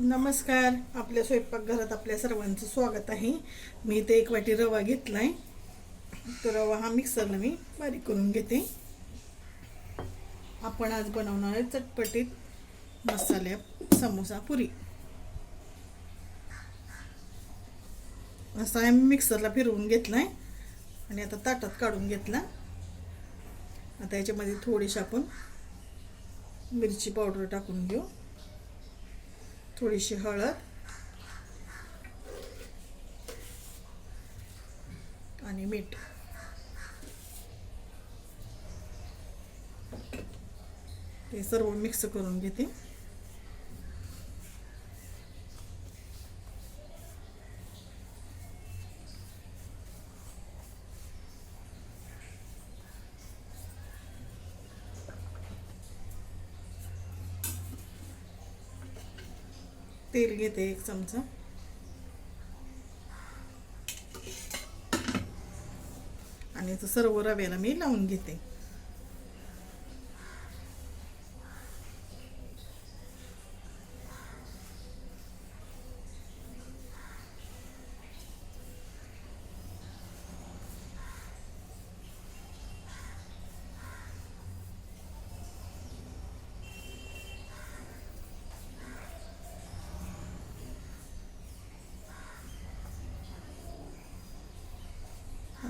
नमस्कार. आपल्या स्वयंपाकघरात आपल्या सर्वांचं स्वागत आहे. मी इथे एक वाटी रवा घेतलाय. तो रवा हा मिक्सरला मी बारीक करून घेते. आपण आज बनवणार आहे चटपटीत मसाल्या समोसा पुरी. असा आहे मी मिक्सरला फिरवून घेतला आहे आणि आता ताटात काढून घेतला. आता याच्यामध्ये थोडीशी आपण मिरची पावडर टाकून घेऊ. थोडीशी हळद. आणि मीठ. ते सर्व मिक्स करून घेते. तेल घेते एक चमचा. आणि तो सर्व रव्याला मी लावून घेते.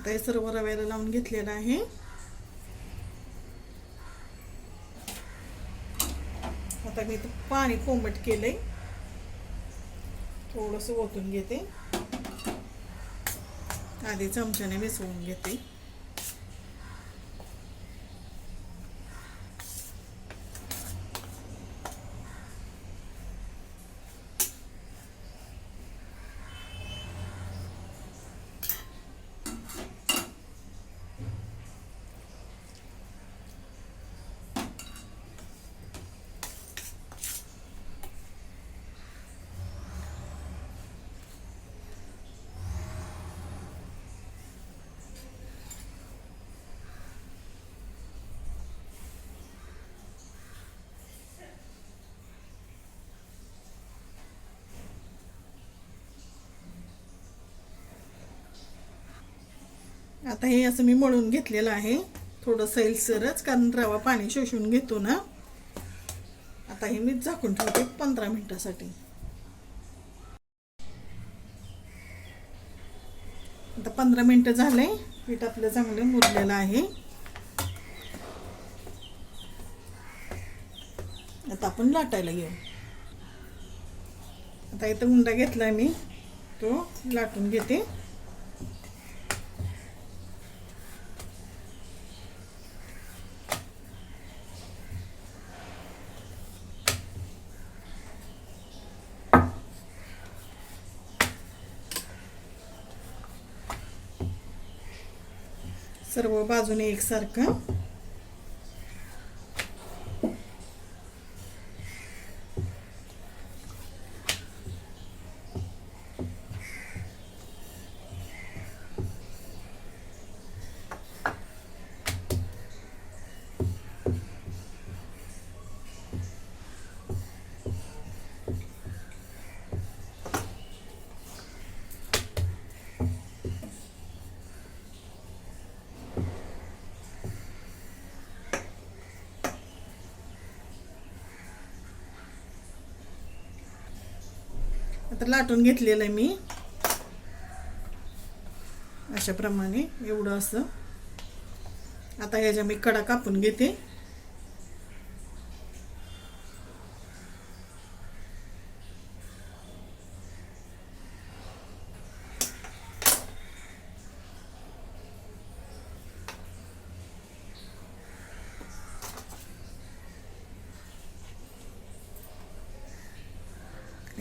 आता हे सर्व रव्याला लावून घेतलेलं आहे. आता मी इथं पाणी कोंबट केलंय. थोडंसं ओतून घेते. आधी चमच्याने मिसळून घेते. आता हे असं मी मळून घेतलेलं आहे. थोडं सैलसरच कारण रवा पाणी शोषून घेतो ना. आता हे मी झाकून ठेवते पंधरा मिनटासाठी. आता पंधरा मिनटं झाले. पीठ आपलं चांगलं मुरलेलं आहे. आता आपण लाटायला घेऊ आता इथं उंडा घेतला मी. तो लाटून घेते. सर्व बाजूने एकसारखं. आता लाटून घेतलेलं आहे मी. अशाप्रमाणे एवढं असं. आता ह्याच्या मी कडा कापून घेते.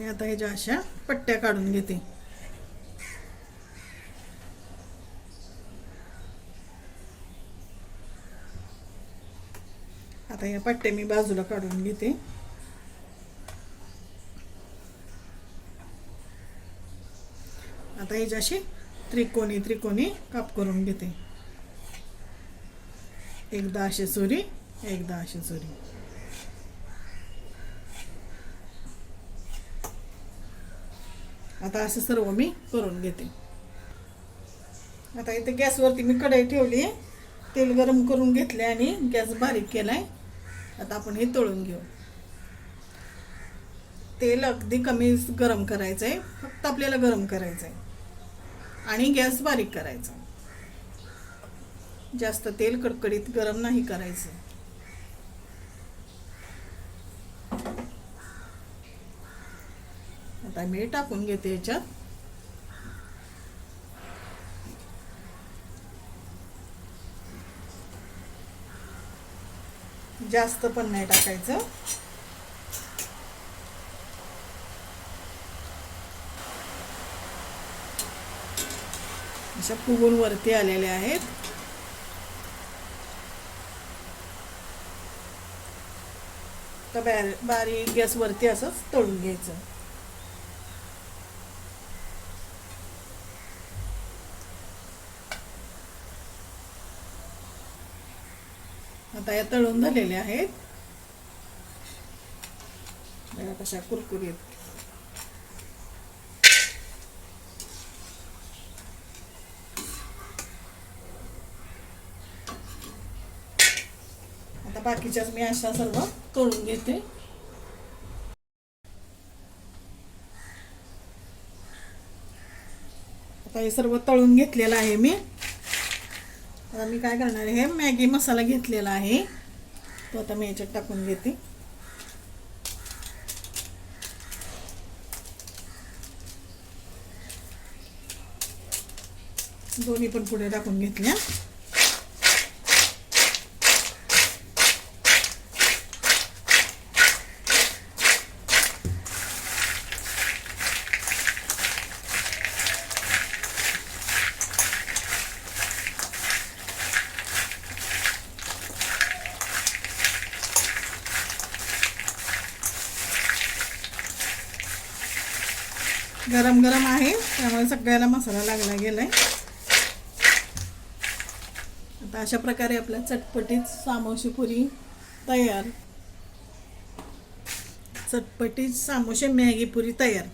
आता ह्याच्या अशा पट्ट्या काढून घेते. आता या पट्ट्या मी बाजूला काढून घेते. आता ह्याच्याशी त्रिकोणी त्रिकोणी काप करून घेते. एकदा अशी सुरी एकदा अशी सुरी. आता असं सर्व मी करून घेते. आता इथे गॅसवरती मी कढई ठेवली आहे. तेल गरम करून घेतले आणि गॅस बारीक केलाय. आता आपण हे तळून घेऊ. तेल अगदी कमी गरम करायचं आहे फक्त आपल्याला गरम करायचं आहे आणि गॅस बारीक करायचा. जास्त तेल कडकडीत गरम नाही करायचं. आता मी टाकून घेते याच्यात. जास्त पण नाही टाकायचं. अशा फुगून वरती आलेल्या आहेत. तर गॅस बारीक गॅसवरती असंच तळून घ्यायचं. आता या तळून झालेल्या आहेत. बघा कशा कुरकुरीत. आता बाकीच्याच मी अशा सर्व तळून घेते. आता हे सर्व तळून घेतलेलं आहे मी. आता मी काय करणार आहे? मॅगी मसाला घेतलेला आहे. तो आता मी याच्यात टाकून घेते. दोन्ही पण पुढे टाकून घेतल्या. गरम गरम आहे त्यामुळे सगळ्याला मसाला लागला गेला आहे आता अशा प्रकारे आपल्या चटपटीत सामोशी पुरी तयार. चटपटीत सामोशी मॅगी पुरी तयार.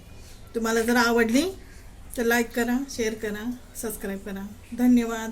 तुम्हाला जर आवडली तर लाईक करा शेअर करा सबस्क्राईब करा. धन्यवाद.